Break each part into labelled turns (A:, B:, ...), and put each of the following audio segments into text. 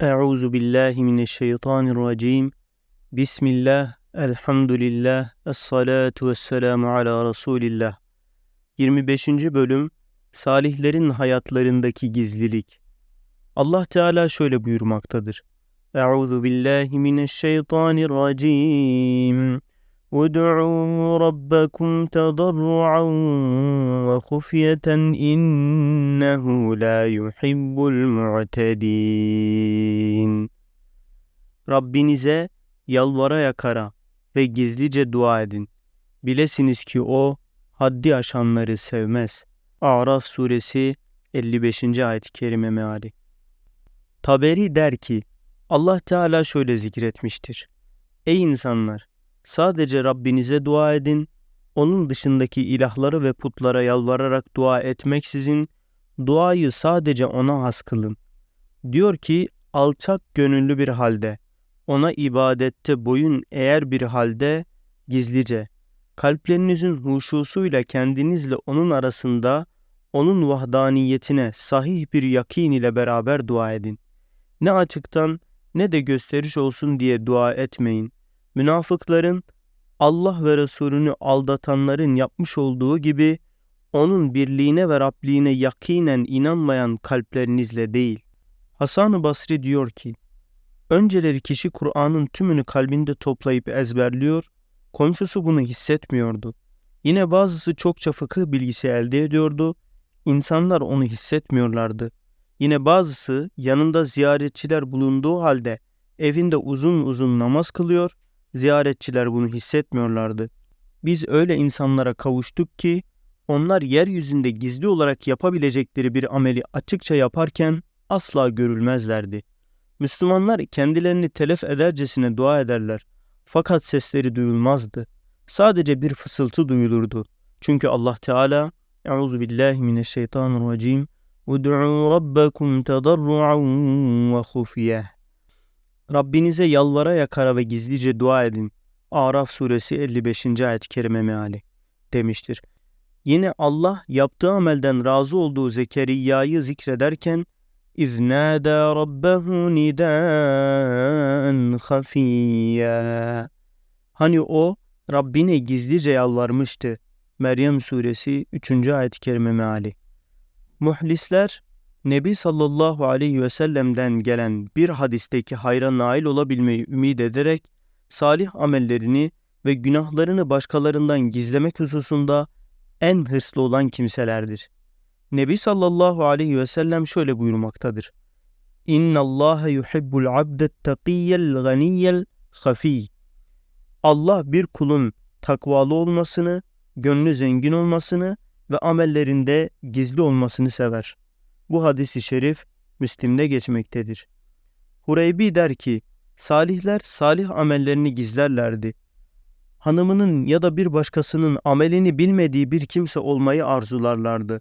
A: Euzu billahi mineşşeytanirracim. Bismillah, elhamdülillah, es-salatu vesselamu ala Resulillah. 25. bölüm Salihlerin hayatlarındaki gizlilik. Allah Teala şöyle buyurmaktadır. Euzu billahi mineşşeytanirracim. وَادْعُوا رَبَّكُمْ تَضَرُّعًا وَخُفْيَةً إِنَّهُ لَا يُحِبُّ الْمُعْتَدِينَ Rabbinize yalvara yakara ve gizlice dua edin. Bilesiniz ki o haddi aşanları sevmez. Araf suresi 55. ayet-i kerime meali. Taberi der ki Allah Teala şöyle zikretmiştir. Ey insanlar! Sadece Rabbinize dua edin. Onun dışındaki ilahları ve putlara yalvararak dua etmeksizin duayı sadece ona has kılın. Diyor ki alçak gönüllü bir halde, ona ibadette boyun eğer bir halde gizlice, kalplerinizin huşusuyla kendinizle onun arasında onun vahdaniyetine sahih bir yakin ile beraber dua edin. Ne açıktan ne de gösteriş olsun diye dua etmeyin. Münafıkların Allah ve Resulünü aldatanların yapmış olduğu gibi onun birliğine ve Rabliğine yakinen inanmayan kalplerinizle değil. Hasan-ı Basri diyor ki, önceleri kişi Kur'an'ın tümünü kalbinde toplayıp ezberliyor, komşusu bunu hissetmiyordu. Yine bazısı çokça fıkıh bilgisi elde ediyordu, insanlar onu hissetmiyorlardı. Yine bazısı yanında ziyaretçiler bulunduğu halde evinde uzun uzun namaz kılıyor, Ziyaretçiler bunu hissetmiyorlardı. Biz öyle insanlara kavuştuk ki onlar yeryüzünde gizli olarak yapabilecekleri bir ameli açıkça yaparken asla görülmezlerdi. Müslümanlar kendilerini telef edercesine dua ederler. Fakat sesleri duyulmazdı. Sadece bir fısıltı duyulurdu. Çünkü Allah Teala Euzu billahi mineşşeytanirracim. Ud'u rabbakum tedarruan ve hufiyeh. Rabbinize yalvara yakara ve gizlice dua edin. Araf suresi 55. ayet-i kerime meali demiştir. Yine Allah yaptığı amelden razı olduğu Zekeriya'yı zikrederken İznâdâ rabbehu nidâen hafiyya. Hani o Rabbine gizlice yalvarmıştı. Meryem suresi 3. ayet-i kerime meali. Muhlisler Nebi sallallahu aleyhi ve sellem'den gelen bir hadisteki hayra nail olabilmeyi ümit ederek salih amellerini ve günahlarını başkalarından gizlemek hususunda en hırslı olan kimselerdir. Nebi sallallahu aleyhi ve sellem şöyle buyurmaktadır. İnna Allah yuhibbul abdet takiyyel ganiyyel hafi. Allah bir kulun takvalı olmasını, gönlü zengin olmasını ve amellerinde gizli olmasını sever.'' Bu hadisi şerif Müslim'de geçmektedir. Hureybi der ki, salihler salih amellerini gizlerlerdi. Hanımının ya da bir başkasının amelini bilmediği bir kimse olmayı arzularlardı.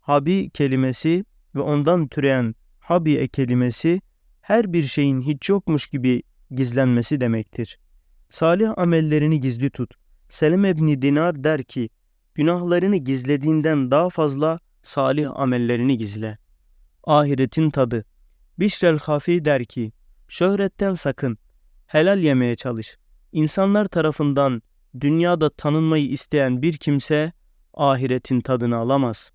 A: Habi kelimesi ve ondan türeyen habiye kelimesi her bir şeyin hiç yokmuş gibi gizlenmesi demektir. Salih amellerini gizli tut. Selim ebni Dinar der ki, günahlarını gizlediğinden daha fazla salih amellerini gizle. Ahiretin tadı. Bişrel Hafi der ki, şöhretten sakın, helal yemeye çalış. İnsanlar tarafından dünyada tanınmayı isteyen bir kimse ahiretin tadını alamaz.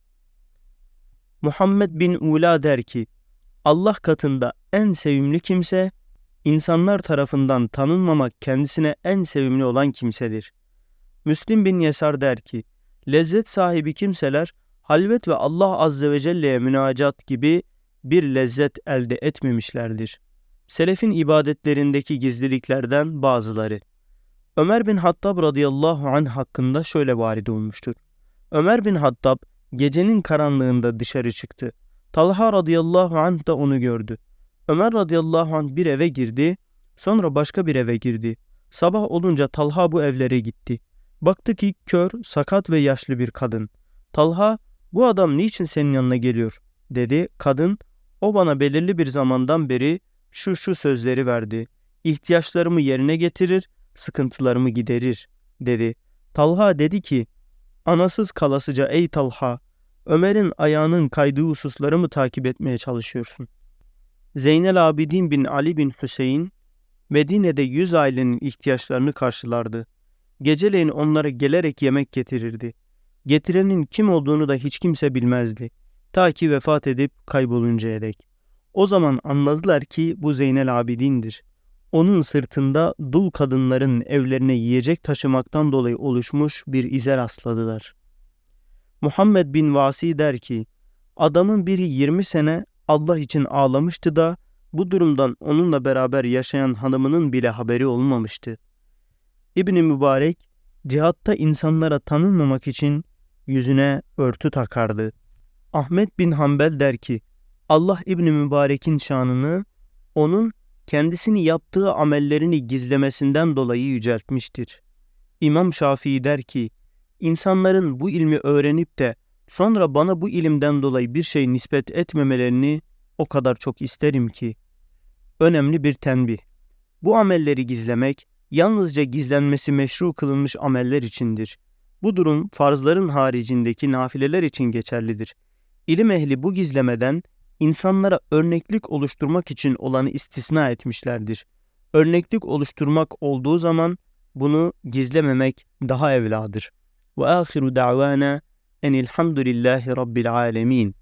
A: Muhammed bin Ula der ki, Allah katında en sevimli kimse, insanlar tarafından tanınmamak kendisine en sevimli olan kimsedir. Müslim bin Yesar der ki, lezzet sahibi kimseler halvet ve Allah Azze ve Celle'ye münacat gibi bir lezzet elde etmemişlerdir. Selefin ibadetlerindeki gizliliklerden bazıları. Ömer bin Hattab radıyallahu anh hakkında şöyle varid olmuştur. Ömer bin Hattab gecenin karanlığında dışarı çıktı. Talha radıyallahu anh da onu gördü. Ömer radıyallahu anh bir eve girdi, sonra başka bir eve girdi. Sabah olunca Talha bu evlere gitti. Baktı ki kör, sakat ve yaşlı bir kadın. Talha bu adam niçin senin yanına geliyor? dedi. Kadın o bana belirli bir zamandan beri şu şu sözleri verdi. İhtiyaçlarımı yerine getirir, sıkıntılarımı giderir dedi. Talha dedi ki anasız kalasıca ey Talha Ömer'in ayağının kaydığı hususları mı takip etmeye çalışıyorsun? Zeynel Abidin bin Ali bin Hüseyin Medine'de yüz ailenin ihtiyaçlarını karşılardı. Geceleyin onlara gelerek yemek getirirdi. Getirenin kim olduğunu da hiç kimse bilmezdi. Ta ki vefat edip kayboluncaya dek. O zaman anladılar ki bu Zeynel Abidin'dir. Onun sırtında dul kadınların evlerine yiyecek taşımaktan dolayı oluşmuş bir ize rastladılar. Muhammed bin Vasi der ki, adamın biri 20 sene Allah için ağlamıştı da bu durumdan onunla beraber yaşayan hanımının bile haberi olmamıştı. İbni Mübarek, cihatta insanlara tanınmamak için yüzüne örtü takardı. Ahmet bin Hanbel der ki, Allah İbni Mübarek'in şanını onun kendisini yaptığı amellerini gizlemesinden dolayı yüceltmiştir. İmam Şafii der ki, insanların bu ilmi öğrenip de sonra bana bu ilimden dolayı bir şey nispet etmemelerini o kadar çok isterim ki. Önemli bir tenbih. Bu amelleri gizlemek, yalnızca gizlenmesi meşru kılınmış ameller içindir. Bu durum farzların haricindeki nafileler için geçerlidir. İlim ehli bu gizlemeden insanlara örneklik oluşturmak için olanı istisna etmişlerdir. Örneklik oluşturmak olduğu zaman bunu gizlememek daha evladır. Ve ahiru da'vana enilhamdülillahi rabbil alemin.